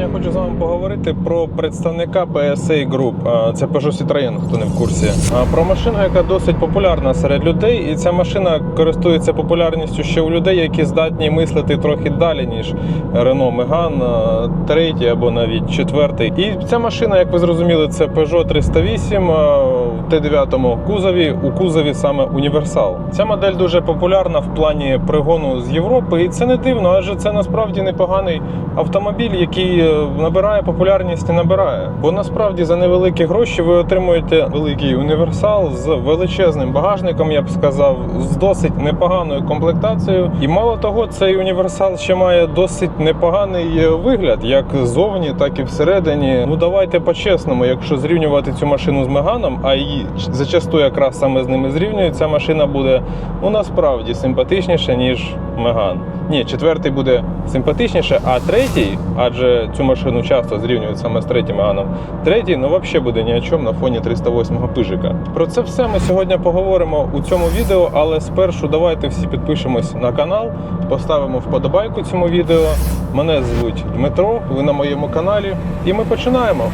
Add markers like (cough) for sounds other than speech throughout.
Сьогодні я хочу з вами поговорити про представника PSA Group. Це Peugeot Citroën, хто не в курсі. Про машину, яка досить популярна серед людей, і ця машина користується популярністю ще у людей, які здатні мислити трохи далі, ніж Renault Megane, третій або навіть четвертий. І ця машина, як ви зрозуміли, це Peugeot 308 в Т9 кузові. У кузові саме універсал. Ця модель дуже популярна в плані пригону з Європи, і це не дивно, адже це насправді непоганий автомобіль, який набирає популярність і набирає. Бо насправді за невеликі гроші ви отримуєте великий універсал з величезним багажником, я б сказав, з досить непоганою комплектацією. І мало того, цей універсал ще має досить непоганий е, вигляд, як ззовні, так і всередині. Ну давайте по-чесному, якщо зрівнювати цю машину з Меганом, а її зачасту якраз саме з ними зрівнюють, ця машина буде ну насправді симпатичніша, ніж Меган. Ні, четвертий буде симпатичніше, а третій, адже цю машину часто зрівнюють саме з третім ганом третій, ну взагалі буде ні о чому на фоні 308-го пижика. Про це все ми сьогодні поговоримо у цьому відео, але спершу давайте всі підпишемось на канал, поставимо вподобайку цьому відео. Мене звуть Дмитро, ви на моєму каналі, і ми починаємо.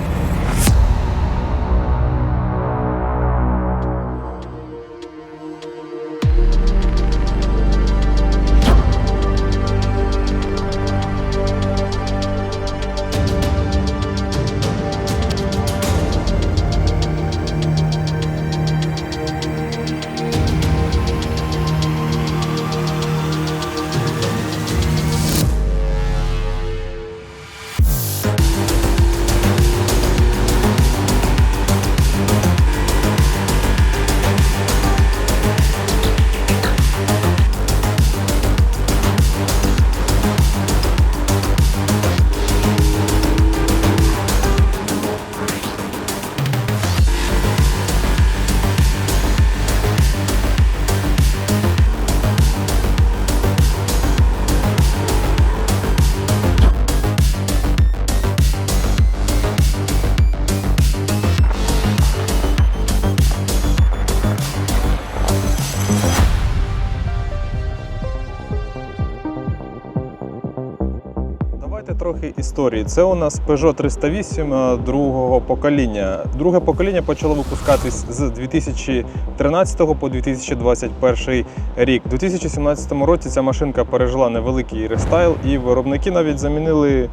Історії. Це у нас Peugeot 308 е, другого покоління. Друге покоління почало випускатись з 2013 по 2021 рік. У 2017 році ця машинка пережила невеликий рестайл, і виробники навіть замінили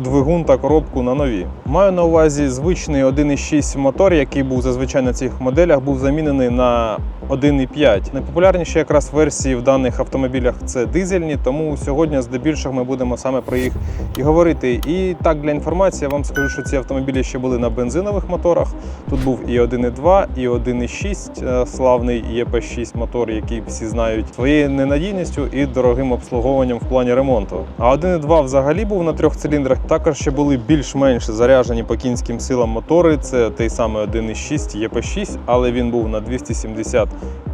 двигун та коробку на нові. Маю на увазі звичний 1,6 мотор, який був зазвичай на цих моделях, був замінений на 1,5. Найпопулярніші якраз версії в даних автомобілях це дизельні, тому сьогодні здебільшого ми будемо саме про їх і говорити. І так для інформації я вам скажу, що ці автомобілі ще були на бензинових моторах. Тут був і 1,2, і 1,6 е, славний ЄП6 мотор, який всі знають своєю ненадійністю і дорогим обслуговуванням в плані ремонту. А 1,2 взагалі був на трьох циліндрах. Також ще були більш-менш заряджені по кінським силам мотори. Це той самий 1,6 ЄП6, але він був на 270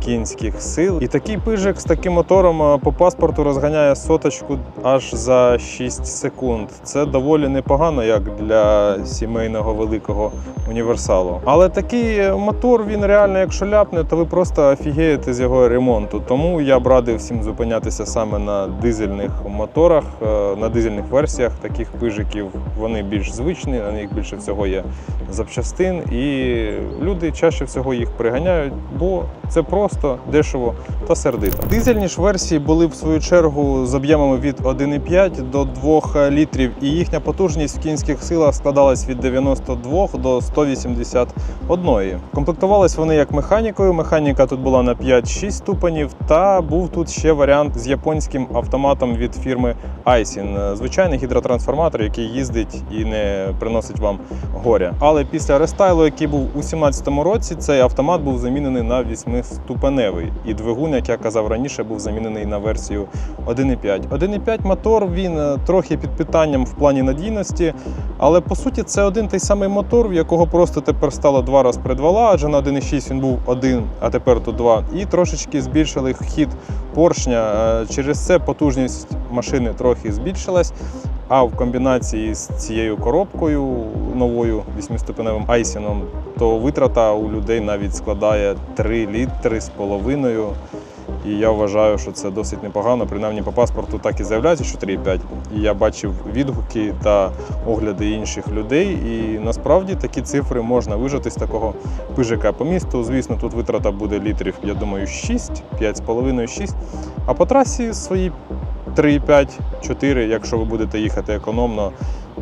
кінських сил. І такий пижик з таким мотором е, по паспорту розганяє соточку аж за 6 секунд. Це доволі непогано, як для сімейного великого універсалу. Але такий е, мотор він реально, якщо ляпне, то ви просто офігієте з його ремонту. Тому я б радив всім зупинятися саме на дизельних моторах, е, на дизельних версіях таких пижиків. Вони більш звичні, на них більше всього є запчастин, і люди чаще всього їх приганяють, бо це просто дешево та сердито. Дизельні ж версії були в свою чергу з об'ємами від 1,5 до 2 літрів, і їхня потужність в кінських силах складалась від 92 до 181. Комплектувались вони як механікою. Механіка тут була на 5-6 ступенів, та був тут ще варіант з японським автоматом від фірми Aisin. Звичайний гідротрансформатор, який їздить і не приносить вам горя. Але після рестайлу, який був у 2017 році, цей автомат був замінений на 8-ступеневий. І двигун, як я казав раніше, був замінений на версію 1,5. 1,5 мотор він е, трохи під питанням в плані надійності, але по суті це один той самий мотор, в якого просто тепер стало два рази придвала, адже на 1,6 він був один, а тепер тут два. І трошечки збільшили хід поршня. Е, Через це потужність машини трохи збільшилась. А в комбінації з цією коробкою новою восьмиступеневим айсіном, то витрата у людей навіть складає 3 літри з половиною. І я вважаю, що це досить непогано. Принаймні по паспорту так і заявляється, що 3,5. І я бачив відгуки та огляди інших людей. І насправді такі цифри можна вижити з такого пижика по місту. Звісно, тут витрата буде літрів, я думаю, 6, 5,5-6. А по трасі свої 3,5, 4, якщо ви будете їхати економно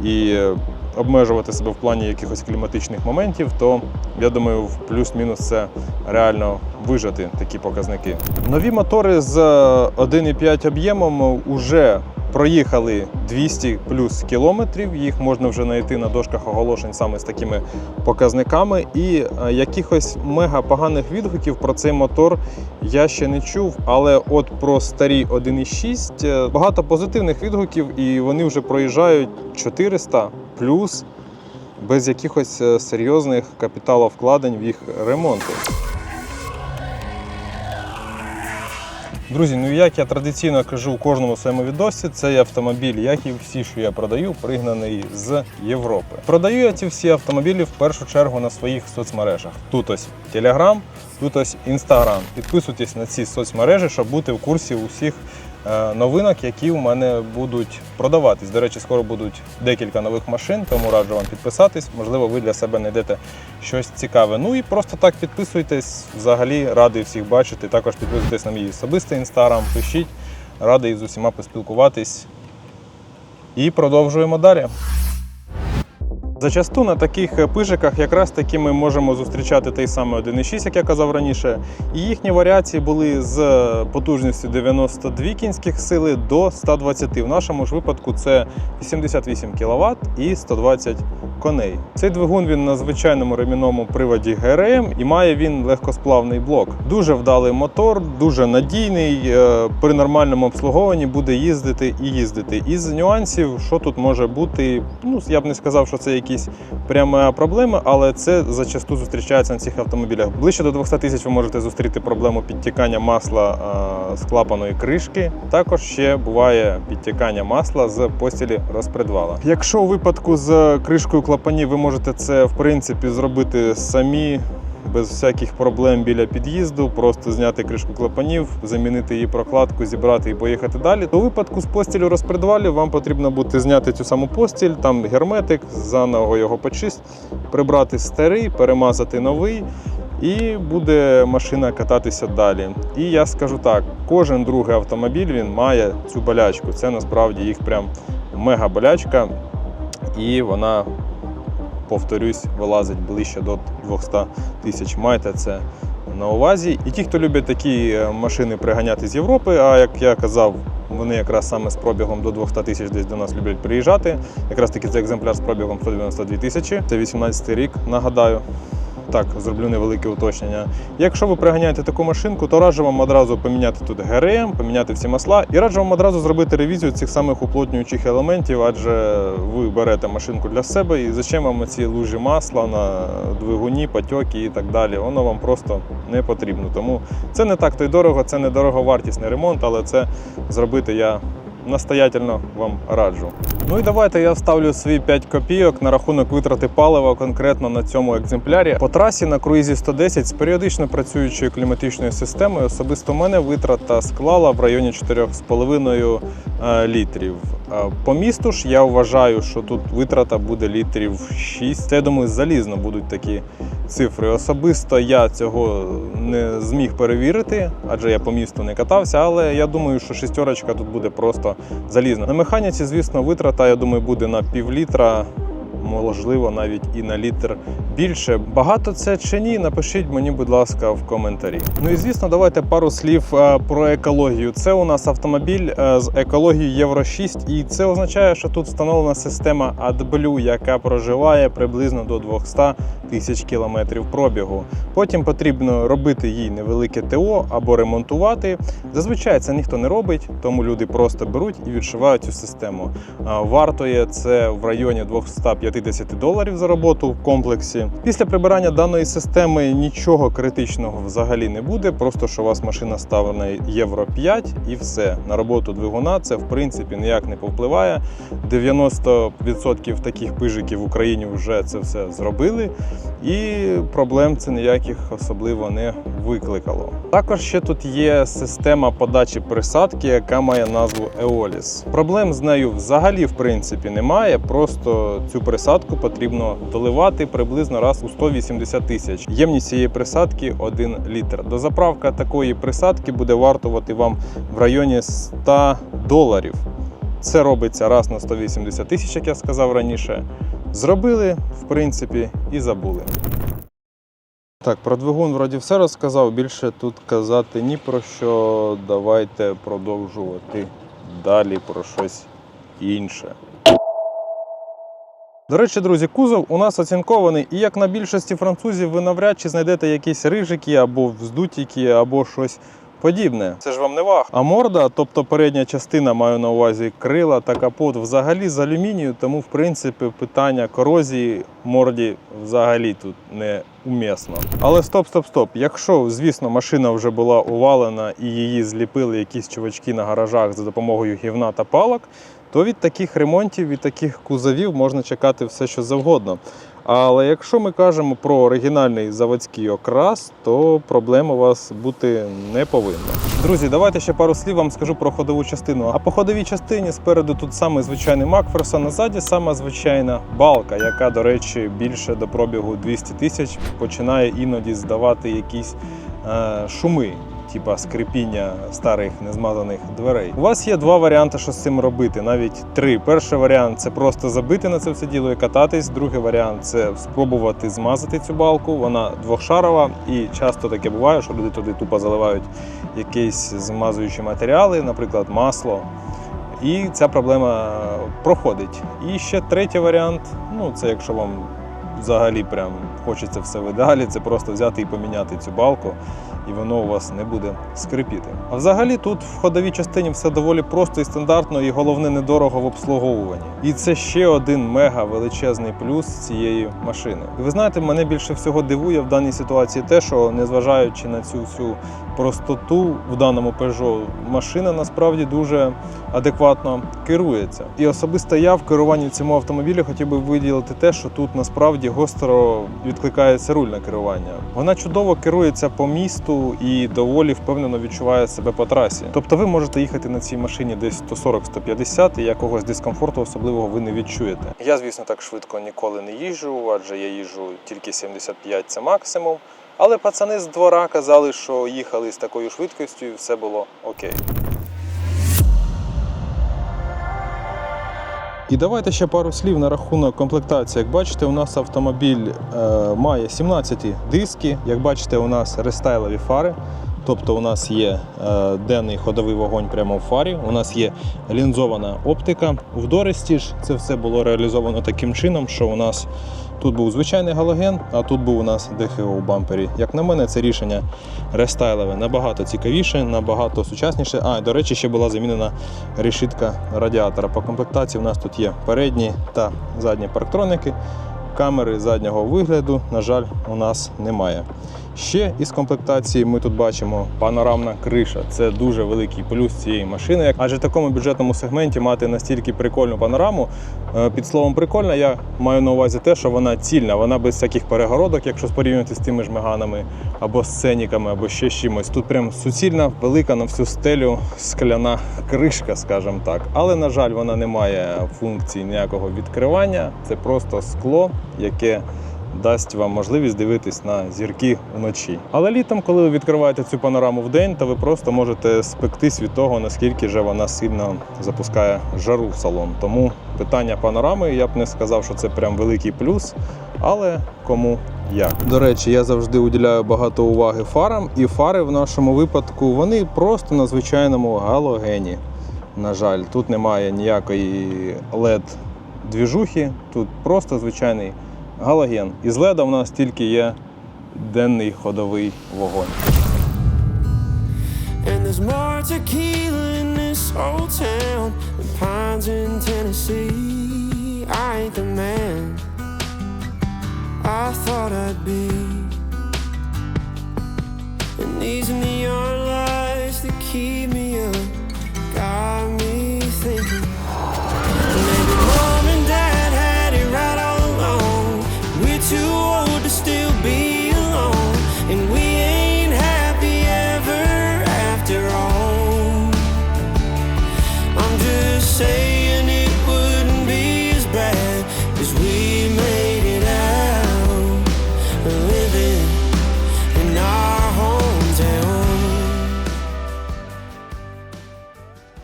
і е, обмежувати себе в плані якихось кліматичних моментів, то я думаю, в плюс-мінус це реально вижати такі показники. Нові мотори з 1,5 об'ємом вже проїхали 200 плюс кілометрів. Їх можна вже знайти на дошках оголошень саме з такими показниками. І е, якихось мега поганих відгуків про цей мотор я ще не чув. Але от про старі 1,6 е, багато позитивних відгуків, і вони вже проїжджають 400 плюс без якихось е, серйозних капіталовкладень в їх ремонти. Друзі, ну як я традиційно кажу у кожному своєму відосі, цей автомобіль, як і всі, що я продаю, пригнаний з Європи. Продаю я ці всі автомобілі в першу чергу на своїх соцмережах. Тут ось Telegram, тут ось Instagram. Підписуйтесь на ці соцмережі, щоб бути в курсі усіх новинок, які у мене будуть продаватись. До речі, скоро будуть декілька нових машин, тому раджу вам підписатись. Можливо, ви для себе знайдете щось цікаве. Ну і просто так підписуйтесь. Взагалі радий всіх бачити. Також підписуйтесь на мій особистий інстаграм, пишіть, радий з усіма поспілкуватись. І продовжуємо далі. Зачасту на таких е, пижиках якраз таки ми можемо зустрічати той самий 1.6, як я казав раніше. І їхні варіації були з потужністю 92 кінських сили до 120. В нашому ж випадку це 88 кВт і 120 коней. Цей двигун він на звичайному ремінному приводі ГРМ і має він легкосплавний блок. Дуже вдалий мотор, дуже надійний. е, При нормальному обслуговуванні буде їздити і їздити. Із нюансів, що тут може бути, ну я б не сказав, що це якісь прямо проблеми, але це зачасту зустрічається на цих автомобілях. Ближче до 200 тисяч ви можете зустріти проблему підтікання масла з клапаної кришки. Також ще буває підтікання масла з постілі розпредвала. Якщо у випадку з кришкою клапанів ви можете це в принципі зробити самі. Без всяких проблем біля під'їзду, просто зняти кришку клапанів, замінити її прокладку, зібрати і поїхати далі. У випадку з постілю розпредвалів вам потрібно буде зняти цю саму постіль, там герметик, заново його почистити, прибрати старий, перемазати новий, і буде машина кататися далі. І я скажу так: кожен другий автомобіль він має цю болячку. Це насправді їх прям мега болячка, і вона повторюсь, вилазить ближче до 200 тисяч. Майте це на увазі. І ті, хто люблять такі е, машини приганяти з Європи, а як я казав, вони якраз саме з пробігом до 200 тисяч десь до нас люблять приїжджати. Якраз таки це екземпляр з пробігом 192 тисячі. Це 18 рік, нагадаю. Так, зроблю невелике уточнення. Якщо ви приганяєте таку машинку, то раджу вам одразу поміняти тут ГРМ, поміняти всі масла і раджу вам одразу зробити ревізію цих самих уплотнюючих елементів, адже ви берете машинку для себе і зачем вам ці лужі масла на двигуні, потьоки і так далі. Воно вам просто не потрібно. Тому це не так то й дорого, це не дороговартісний ремонт, але це зробити я настоятельно вам раджу. Ну і давайте я вставлю свої 5 копійок на рахунок витрати палива конкретно на цьому екземплярі. По трасі на круїзі 110 з періодично працюючою кліматичною системою особисто мене витрата склала в районі 4,5 е, літрів. Е, По місту ж я вважаю, що тут витрата буде літрів 6. Це я думаю, залізно будуть такі цифри. Особисто я цього не зміг перевірити, адже я по місту не катався, але я думаю, що шістерочка тут буде просто залізна. На механіці, звісно, витрата, я думаю, буде на пів літра. Можливо, навіть і на літр більше. Багато це чи ні? Напишіть мені, будь ласка, в коментарі. Ну і звісно, давайте пару слів е, про екологію. Це у нас автомобіль е, з екологією Євро 6, і це означає, що тут встановлена система AdBlue, яка проживає приблизно до 200 тисяч кілометрів пробігу. Потім потрібно робити їй невелике ТО або ремонтувати. Зазвичай це ніхто не робить, тому люди просто беруть і відшивають цю систему. Вартує це в районі 250 доларів за роботу в комплексі. Після прибирання даної системи нічого критичного взагалі не буде. Просто що у вас машина ставлена Євро 5 і все. На роботу двигуна це в принципі ніяк не повпливає. 90% таких пижиків в Україні вже це все зробили. і проблем це ніяких особливо не викликало. Також ще тут є система подачі присадки, яка має назву Eolis. Проблем з нею взагалі в принципі немає. Просто цю присадку потрібно доливати приблизно раз у 180 тисяч. Ємність цієї присадки 1 літр. Дозаправка такої присадки буде вартувати вам в районі 100 доларів. Це робиться раз на 180 тисяч, як я сказав раніше. Зробили, в принципі, і забули. Так, про двигун вроді все розказав. Більше тут казати ні про що. Давайте продовжувати далі про щось інше. До речі, друзі, кузов у нас оцінкований, і як на більшості французів, ви навряд чи знайдете якісь рижики або вздутіки, або щось подібне. Це ж вам не вах. А морда, тобто передня частина, маю на увазі крила та капот, взагалі з алюмінію, тому в принципі питання корозії морді взагалі тут не умісно. Але стоп, стоп, стоп. Якщо, звісно, машина вже була увалена і її зліпили якісь чувачки на гаражах за допомогою гівна та палок, то від таких ремонтів, від таких кузовів можна чекати все, що завгодно. Але якщо ми кажемо про оригінальний заводський окрас, то проблем у вас бути не повинно. Друзі, давайте ще пару слів вам скажу про ходову частину. А по ходовій частині спереду тут саме звичайний Макферсон, а ззаді сама звичайна балка, яка, до речі, більше до пробігу 200 тисяч починає іноді здавати якісь е, шуми типа скрипіння старих незмазаних дверей. У вас є два варіанти, що з цим робити, навіть три. Перший варіант це просто забити на це все діло і кататись. Другий варіант це спробувати змазати цю балку. Вона двохшарова і часто таке буває, що люди туди тупо заливають якісь змазуючі матеріали, наприклад, масло. І ця проблема проходить. І ще третій варіант ну це якщо вам взагалі прям хочеться все в ідеалі, це просто взяти і поміняти цю балку і воно у вас не буде скрипіти. А взагалі тут в ходовій частині все доволі просто і стандартно, і головне недорого в обслуговуванні. І це ще один мега величезний плюс цієї машини. І ви знаєте, мене більше всього дивує в даній ситуації те, що незважаючи на цю всю простоту в даному Peugeot, машина насправді дуже адекватно керується. І особисто я в керуванні цьому автомобілі хотів би виділити те, що тут насправді гостро відкликається руль на керування. Вона чудово керується по місту і доволі впевнено відчуває себе по трасі. Тобто ви можете їхати на цій машині десь 140-150 і якогось дискомфорту особливого ви не відчуєте. Я, звісно, так швидко ніколи не їжджу, адже я їжджу тільки 75 це максимум. Але пацани з двора казали, що їхали з такою швидкістю і все було окей. І давайте ще пару слів на рахунок комплектації. Як бачите, у нас автомобіль е, має 17 диски. Як бачите, у нас рестайлові фари. Тобто у нас є е, денний ходовий вогонь прямо в фарі, у нас є лінзована оптика. В Доресті ж це все було реалізовано таким чином, що у нас тут був звичайний галоген, а тут був у нас ДХО у бампері. Як на мене, це рішення рестайлове набагато цікавіше, набагато сучасніше. А, до речі, ще була замінена решітка радіатора. По комплектації у нас тут є передні та задні парктроники. Камери заднього вигляду, на жаль, у нас немає. Ще із комплектації ми тут бачимо панорамна криша. Це дуже великий плюс цієї машини. Адже в такому бюджетному сегменті мати настільки прикольну панораму. е, Під словом прикольна, я маю на увазі те, що вона цільна, вона без всяких перегородок, якщо порівнювати з тими ж меганами або сценіками, або ще чимось. Тут прям суцільна, велика на всю стелю скляна кришка, скажімо так. Але, на жаль, вона не має функції ніякого відкривання. Це просто скло, яке дасть вам можливість дивитись на зірки вночі. Але літом, коли ви відкриваєте цю панораму в день, то ви просто можете спектись від того, наскільки же вона сильно запускає жару в салон. Тому питання панорами я б не сказав, що це прям великий плюс, але кому як. До речі, я завжди уділяю багато уваги фарам, і фари в нашому випадку вони просто на звичайному галогені. На жаль, тут немає ніякої led двіжухи, тут просто звичайний галоген. Із леда в нас тільки є денний ходовий вогонь. Up got me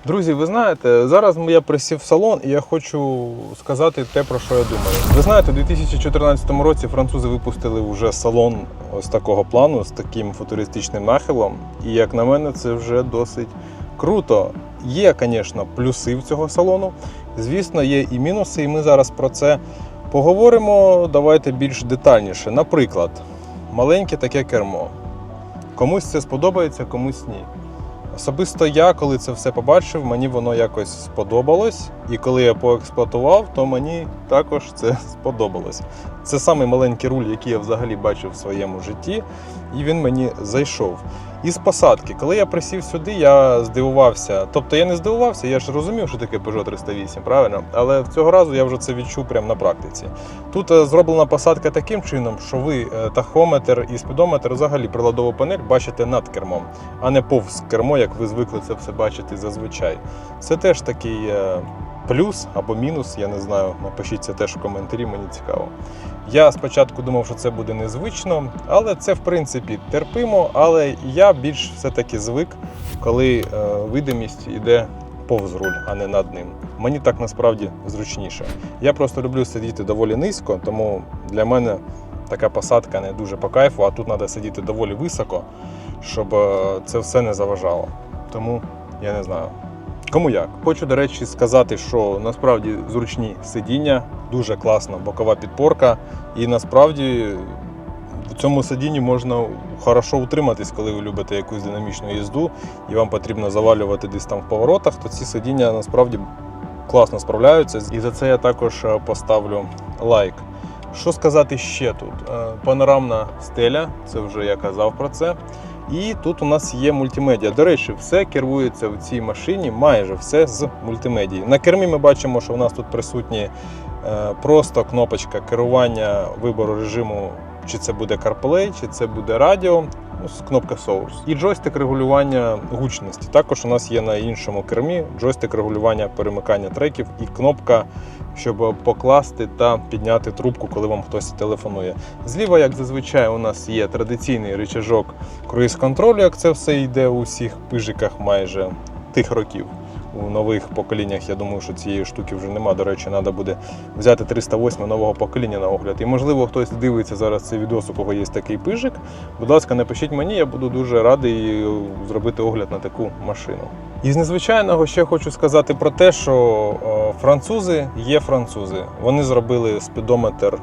Друзі, ви знаєте, зараз я присів в салон і я хочу сказати те, про що я думаю. Ви знаєте, у 2014 році французи випустили вже салон ось такого плану з таким футуристичним нахилом. І як на мене, це вже досить круто. Є, звісно, плюси в цього салону. Звісно, є і мінуси, і ми зараз про це поговоримо. Давайте більш детальніше. Наприклад, маленьке таке кермо. Комусь це сподобається, комусь ні. Особисто я, коли це все побачив, мені воно якось сподобалось. І коли я поексплуатував, то мені також це (laughs) сподобалось. Це самий маленький руль, який я взагалі бачив в своєму житті, і він мені зайшов. Із посадки, коли я присів сюди, я здивувався. Тобто я не здивувався, я ж розумів, що таке Peugeot 308, правильно? Але цього разу я вже це відчув прямо на практиці. Тут е, зроблена посадка таким чином, що ви е, тахометр і спідометр, взагалі приладову панель бачите над кермом, а не повз кермо, як ви звикли це все бачити зазвичай. Це теж такий е, плюс або мінус, я не знаю. Напишіть це теж в коментарі, мені цікаво. Я спочатку думав, що це буде незвично, але це в принципі терпимо. Але я більш все-таки звик, коли е, видимість йде повз руль, а не над ним. Мені так насправді зручніше. Я просто люблю сидіти доволі низько, тому для мене така посадка не дуже по кайфу, а тут треба сидіти доволі високо, щоб е, це все не заважало. Тому я не знаю. Кому як? Хочу, до речі, сказати, що насправді зручні сидіння, дуже класна бокова підпорка, і насправді в цьому сидінні можна хорошо утриматись, коли ви любите якусь динамічну їзду і вам потрібно завалювати десь там в поворотах, то ці сидіння насправді класно справляються. І за це я також е, поставлю лайк. Що сказати ще тут? Е, Панорамна стеля, це вже я казав про це. І тут у нас є мультимедіа. До речі, все керується в цій машині, майже все з мультимедії. На кермі ми бачимо, що у нас тут присутні е, просто кнопочка керування вибору режиму, чи це буде CarPlay, чи це буде радіо, кнопка Source. І джойстик регулювання гучності. Також у нас є на іншому кермі джойстик регулювання перемикання треків і кнопка, щоб покласти та підняти трубку, коли вам хтось телефонує. Зліва, як зазвичай, у нас є традиційний речажок круїз контролю, як це все йде у всіх пижиках майже тих років. У нових поколіннях я думаю, що цієї штуки вже нема. До речі, треба буде взяти 308 нового покоління на огляд. І можливо хтось дивиться зараз цей відос, у кого є такий пижик. Будь ласка, напишіть мені, я буду дуже радий е, зробити огляд на таку машину. І з незвичайного ще хочу сказати про те, що е, французи є французи. Вони зробили спідометр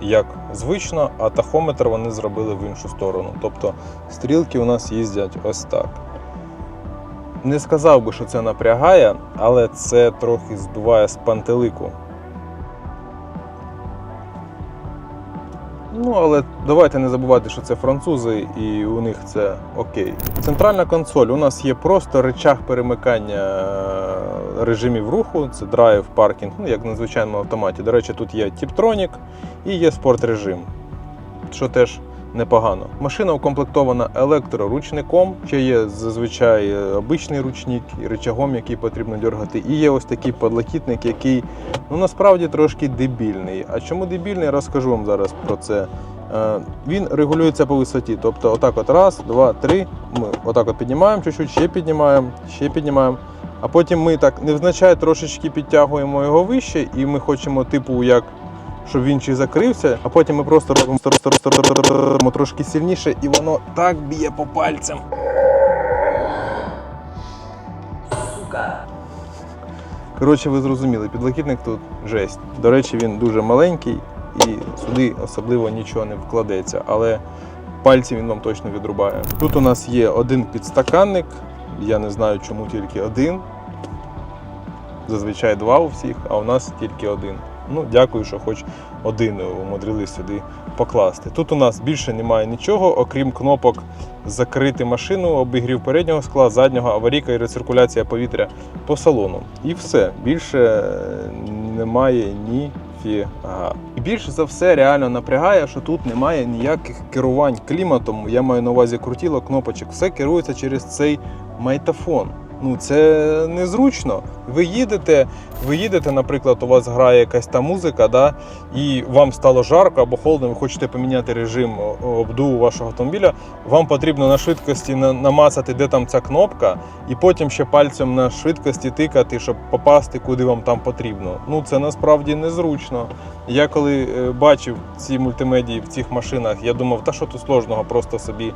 як звично, а тахометр вони зробили в іншу сторону. Тобто стрілки у нас їздять ось так. Не сказав би, що це напрягає, але це трохи збиває з пантелику. Ну, але давайте не забувати, що це французи, і у них це окей. Центральна консоль. У нас є просто речах перемикання е, режимів руху. Це драйв, паркінг, ну як на звичайному автоматі. До речі, тут є Tiptronic і є спорт режим, що теж непогано. Машина укомплектована електроручником, ще є зазвичай е, обичний ручник і рычагом, який потрібно дергати. І є ось такий подлокітник, який ну насправді трошки дебільний. А чому дебільний, розкажу вам зараз про це. Е, Він регулюється по висоті. Тобто, отак от раз, два, три. Ми отак от піднімаємо, чуть-чуть, ще піднімаємо, ще піднімаємо. А потім ми так невзначай трошечки підтягуємо його вище, і ми хочемо, типу, як щоб він чи закрився, а потім ми просто робимо трошки сильніше, і воно так б'є по пальцям. Коротше, ви зрозуміли, підлокітник тут жесть. До речі, він дуже маленький і сюди особливо нічого не вкладеться, але пальці він вам точно відрубає. Тут у нас є один підстаканник, я не знаю, чому тільки один. Зазвичай два у всіх, а у нас тільки один. Ну, дякую, що хоч один умудрились сюди покласти. Тут у нас більше немає нічого, окрім кнопок закрити машину, обігрів переднього скла, заднього, аварійка і рециркуляція повітря по салону. І все. Більше немає ніфіга. І більше за все реально напрягає, що тут немає ніяких керувань кліматом. Я маю на увазі крутіло, кнопочок. Все керується через цей майтафон. Ну це незручно. Ви їдете, ви їдете, наприклад, у вас грає якась та музика, да, і вам стало жарко або холодно, ви хочете поміняти режим обдуву вашого автомобіля. Вам потрібно на швидкості намацати, де там ця кнопка, і потім ще пальцем на швидкості тикати, щоб попасти, куди вам там потрібно. Ну це насправді незручно. Я коли е, бачив ці мультимедії в цих машинах, я думав, та що тут сложного, просто собі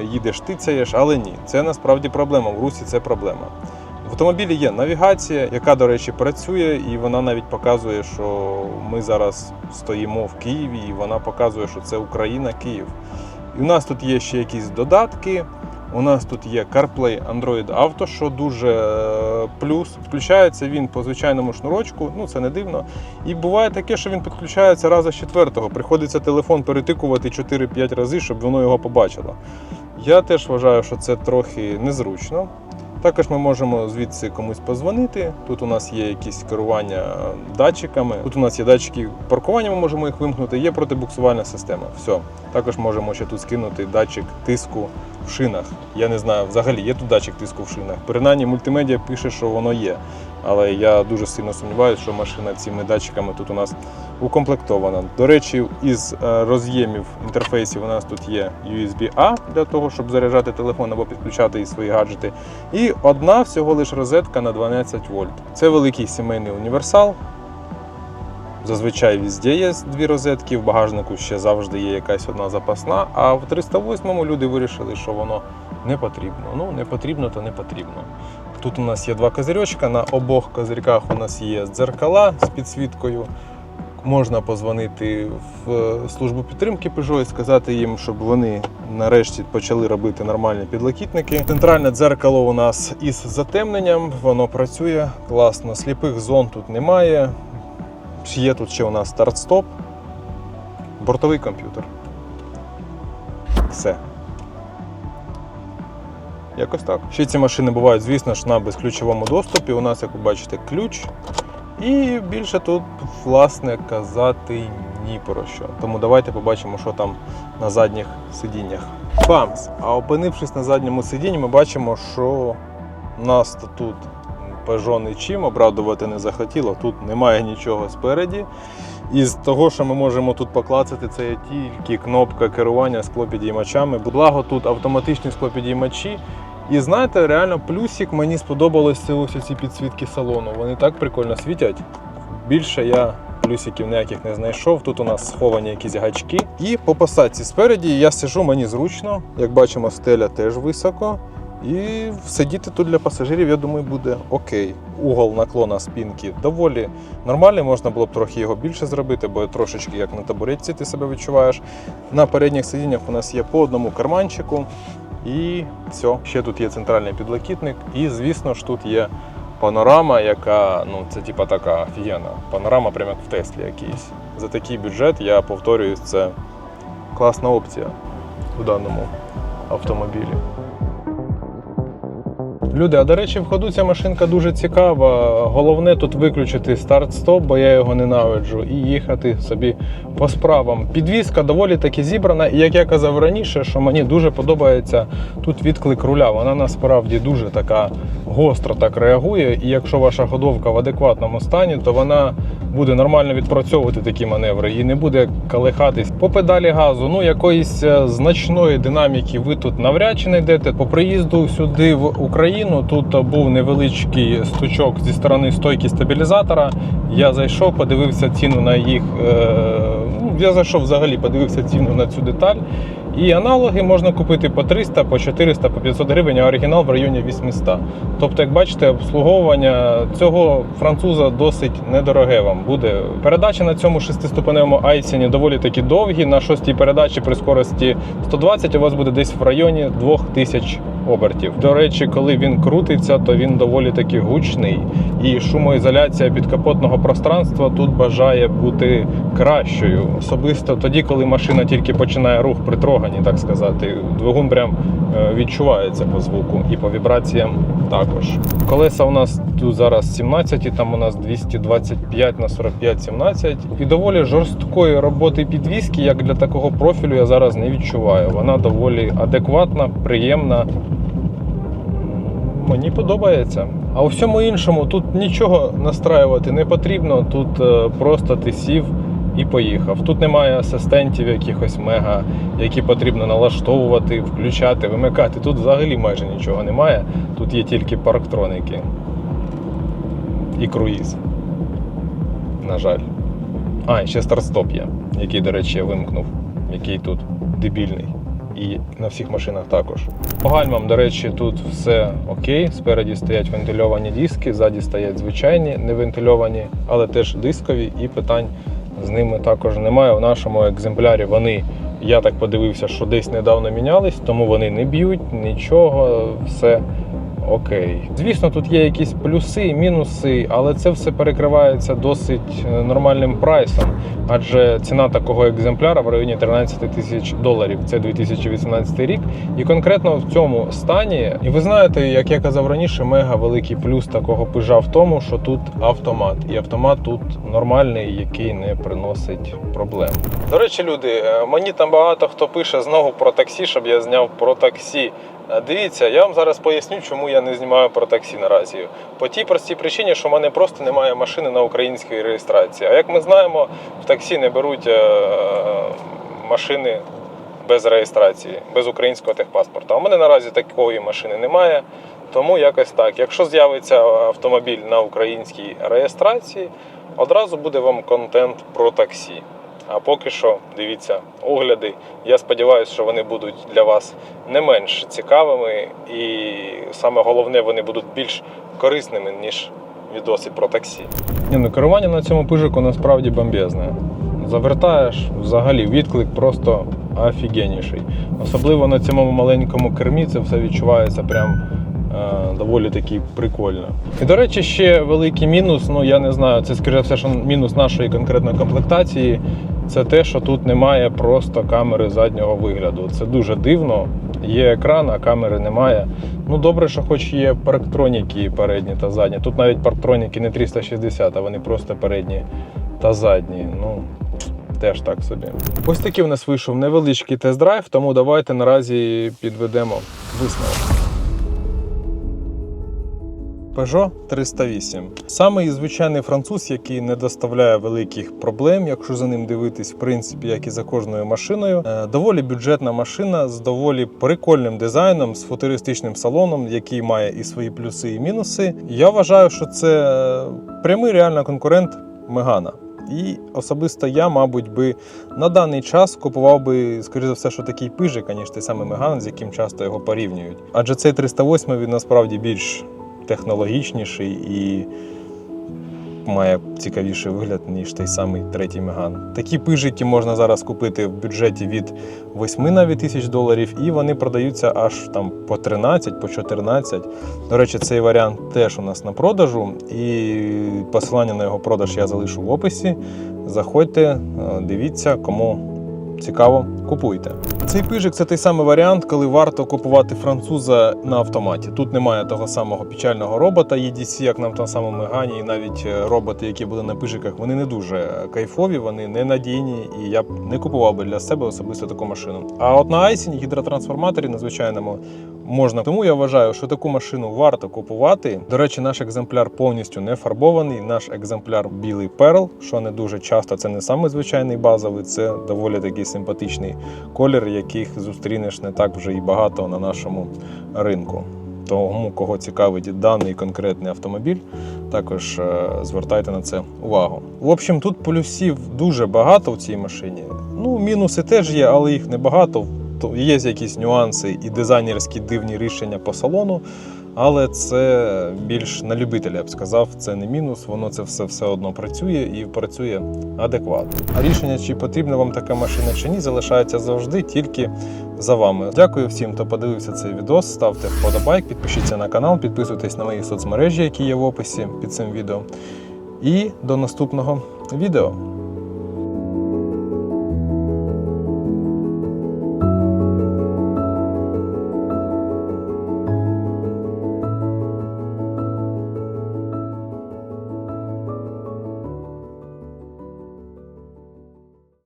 е, їдеш, тицяєш, але ні, це насправді проблема. В русі це проблема. В автомобілі є навігація, яка, до речі, працює, і вона навіть показує, що ми зараз стоїмо в Києві, і вона показує, що це Україна, Київ. І у нас тут є ще якісь додатки. У нас тут є CarPlay Android Auto, що дуже е, плюс. Включається він по звичайному шнурочку, ну це не дивно. І буває таке, що він підключається раза з четвертого. Приходиться телефон перетикувати 4-5 разів, щоб воно його побачило. Я теж вважаю, що це трохи незручно. Також ми можемо звідси комусь позвонити. Тут у нас є якісь керування датчиками. Тут у нас є датчики паркування, ми можемо їх вимкнути. Є протибуксувальна система. Все. Також можемо ще тут скинути датчик тиску в шинах. Я не знаю, взагалі є тут датчик тиску в шинах. Принаймні мультимедіа пише, що воно є. Але я дуже сильно сумніваюся, що машина цими датчиками тут у нас укомплектована. До речі, із е, роз'ємів інтерфейсів у нас тут є USB-A для того, щоб заряджати телефон або підключати і свої гаджети. І одна всього лиш розетка на 12 вольт. Це великий сімейний універсал. Зазвичай везде є дві розетки, в багажнику ще завжди є якась одна запасна. А в 308-му люди вирішили, що воно не потрібно. Ну, не потрібно, то не потрібно. Тут у нас є два козирьочка, на обох козирьках у нас є дзеркала з підсвіткою. Можна позвонити в е, службу підтримки Peugeot і сказати їм, щоб вони нарешті почали робити нормальні підлокітники. Центральне дзеркало у нас із затемненням, воно працює класно. Сліпих зон тут немає. Є тут ще у нас старт-стоп, бортовий комп'ютер. Все. Якось так. Ще ці машини бувають, звісно ж, на безключовому доступі. У нас, як ви бачите, ключ. І більше тут, власне, казати ні про що. Тому давайте побачимо, що там на задніх сидіннях. Бамс! А опинившись на задньому сидінні, ми бачимо, що нас тут Peugeot нічим обрадувати не захотіло. Тут немає нічого спереді. Із того, що ми можемо тут поклацати, це тільки кнопка керування склопідіймачами. Благо тут автоматичні склопідіймачі. І знаєте, реально плюсик мені сподобалось ось ці підсвітки салону. Вони так прикольно світять. Більше я плюсиків ніяких не знайшов. Тут у нас сховані якісь гачки. І по посадці спереді я сижу, мені зручно. Як бачимо, стеля теж високо. І сидіти тут для пасажирів, я думаю, буде окей. Угол наклона спинки доволі нормальний, можна було б трохи його більше зробити, бо трошечки як на табуретці ти себе відчуваєш. На передніх сидіннях у нас є по одному карманчику. І все. Ще тут є центральний підлокітник. І, звісно ж, тут є панорама, яка ну це типа така офігенна. Панорама, прямо як в Теслі якийсь. За такий бюджет, я повторюю, це класна опція у даному автомобілі. Люди, а до речі, в ходу ця машинка дуже цікава. Головне тут виключити старт-стоп, бо я його ненавиджу, і їхати собі по справам. Підвізка доволі таки зібрана, і як я казав раніше, що мені дуже подобається тут відклик руля. Вона насправді дуже така гостро так реагує. І якщо ваша ходовка в адекватному стані, то вона буде нормально відпрацьовувати такі маневри і не буде калихатись по педалі газу. Ну якоїсь е, значної динаміки ви тут навряд чи знайдете. По приїзду сюди в Україну тут був невеличкий стучок зі сторони стойки стабілізатора. Я зайшов, подивився ціну на їх. Е, ну, я зайшов взагалі, подивився ціну на цю деталь. І аналоги можна купити по 300, по 400, по 500 гривень, а оригінал в районі 800. Тобто, як бачите, обслуговування цього француза досить недороге вам буде. Передачі на цьому шестиступеневому айсіні доволі таки довгі. На шостій передачі при скорості 120 у вас буде десь в районі 2000 обертів. До речі, коли він крутиться, то він доволі таки гучний. І шумоізоляція підкапотного пространства тут бажає бути кращою. Особисто тоді, коли машина тільки починає рух при троганні, так сказати, двигун прям е, відчувається по звуку і по вібраціям також. Колеса у нас тут зараз 17, там у нас 225 на 45 17. І доволі жорсткої роботи підвіски, як для такого профілю, я зараз не відчуваю. Вона доволі адекватна, приємна. Мені подобається. А у всьому іншому тут нічого настраювати не потрібно. Тут е, просто ти сів і поїхав. Тут немає асистентів якихось мега, які потрібно налаштовувати, включати, вимикати. Тут взагалі майже нічого немає. Тут є тільки парктроники і круїз. На жаль. А, ще старт-стоп є, який, до речі, я вимкнув, який тут дебільний. І на всіх машинах також. По гальмам, до речі, тут все окей. Спереді стоять вентильовані диски, ззаді стоять звичайні, невентильовані, але теж дискові, і питань з ними також немає. У нашому екземплярі вони, я так подивився, що десь недавно мінялись, тому вони не б'ють, нічого, все окей. Звісно, тут є якісь плюси, мінуси, але це все перекривається досить е, нормальним прайсом. Адже ціна такого екземпляра в районі 13 тисяч доларів. Це 2018 рік. І конкретно в цьому стані, і ви знаєте, як я казав раніше, мега великий плюс такого пижа в тому, що тут автомат, і автомат тут нормальний, який не приносить проблем. До речі, люди, е, мені там багато хто пише знову про таксі, щоб я зняв про таксі. Е, Дивіться, я вам зараз поясню, чому я не знімаю про таксі наразі. По тій простій причині, що в мене просто немає машини на українській реєстрації. А як ми знаємо, в таксі не беруть е, машини без реєстрації, без українського техпаспорта. А у мене наразі такої машини немає. Тому якось так. Якщо з'явиться автомобіль на українській реєстрації, одразу буде вам контент про таксі. А поки що дивіться огляди. Я сподіваюся, що вони будуть для вас не менш цікавими, і саме головне, вони будуть більш корисними, ніж відоси про таксі. Ні, ну керування на цьому пижику насправді бомбезне. Завертаєш, взагалі відклик просто офігенніший. Особливо на цьому маленькому кермі це все відчувається прям доволі таки прикольно. І до речі, ще великий мінус, ну я не знаю, це скоріше все, що мінус нашої конкретної комплектації. Це те, що тут немає просто камери заднього вигляду. Це дуже дивно. Є екран, а камери немає. Ну добре, що хоч є парктроніки передні та задні. Тут навіть парктроніки не 360, а вони просто передні та задні. Ну, теж так собі. Ось такий в нас вийшов невеличкий тест-драйв, тому давайте наразі підведемо висновок. Peugeot 308. Самий звичайний француз, який не доставляє великих проблем, якщо за ним дивитись, в принципі, як і за кожною машиною. Е, Доволі бюджетна машина з доволі прикольним дизайном, з футуристичним салоном, який має і свої плюси, і мінуси. Я вважаю, що це е, прямий реально конкурент Мегана. І особисто я, мабуть, би на даний час купував би, скоріше за все, що такий пижик, аніж той самий Меган, з яким часто його порівнюють. Адже цей 308 він насправді більш технологічніший і має цікавіший вигляд, ніж той самий третій Меган. Такі пижики можна зараз купити в бюджеті від 8 навіть тисяч доларів, і вони продаються аж там по 13, по 14. До речі, цей варіант теж у нас на продажу, і посилання на його продаж я залишу в описі. Заходьте, е, дивіться, кому цікаво, купуйте. Цей пижик це той самий варіант, коли варто купувати француза на автоматі. Тут немає того самого печального робота EDC, як на тому самому Мегані, і навіть е, роботи, які були на пижиках, вони не дуже кайфові, вони ненадійні, і я б не купував би для себе особисто таку машину. А от на Айсіні гідротрансформаторі на звичайному можна. Тому я вважаю, що таку машину варто купувати. До речі, наш екземпляр повністю не фарбований. Наш екземпляр білий перл, що не дуже часто. Це не самий звичайний базовий, це доволі такий симпатичний колір, яких зустрінеш не так вже і багато на нашому ринку. Тому, кого цікавить даний конкретний автомобіль, також е, звертайте на це увагу. В общем, тут плюсів дуже багато в цій машині. Ну, мінуси теж є, але їх небагато. То Є якісь нюанси і дизайнерські дивні рішення по салону, але це більш на любителя, я б сказав, це не мінус, воно це все все одно працює і працює адекватно. А рішення, чи потрібна вам така машина чи ні, залишається завжди тільки за вами. Дякую всім, хто подивився цей відос. Ставте вподобайк, підпишіться на канал, підписуйтесь на мої соцмережі, які є в описі під цим відео. І до наступного відео.